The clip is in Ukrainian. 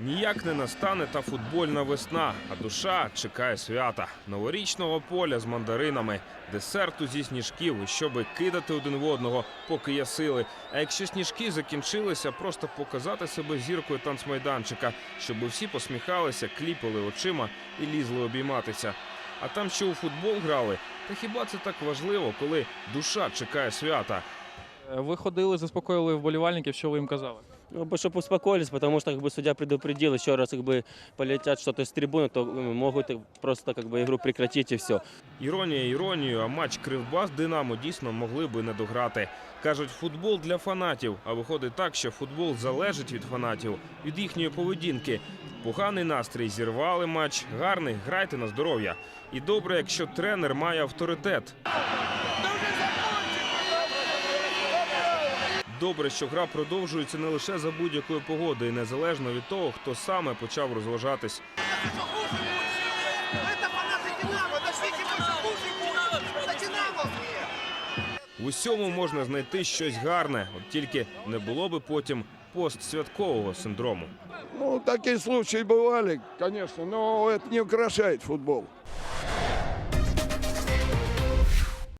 Ніяк не настане та футбольна весна, а душа чекає свята, новорічного поля з мандаринами, десерту зі сніжків, щоби кидати один в одного, поки є сили. А якщо сніжки закінчилися, просто показати себе зіркою танцмайданчика, щоб всі посміхалися, кліпали очима і лізли обійматися. А там ще у футбол грали. Та хіба це так важливо, коли душа чекає свята? Е, Ви ходили, заспокоїли вболівальників, що ви їм казали? Ну, чтобы успокоились, потому что как бы судья предупредил, еще раз как бы полетят что-то с трибуны, то м, могут просто как бы игру прекратить и все. Іронія іронією, а матч Кривбас Динамо дійсно могли би не дограти. Кажуть, футбол для фанатів. А виходить так, що футбол залежить від фанатів, від їхньої поведінки. Поганий настрій зірвали матч, гарний грайте на здоров'я. І добре, якщо тренер має авторитет. Добре, що гра продовжується не лише за будь-якої погоди, і незалежно від того, хто саме почав розважатись. Это фанаты Динамо! Дождите больше слушайте! За Динамо! В усьому можна знайти щось гарне, от тільки не було би потім постсвяткового синдрому. Ну, такие случаи бывали, конечно, но это не украшает футбол.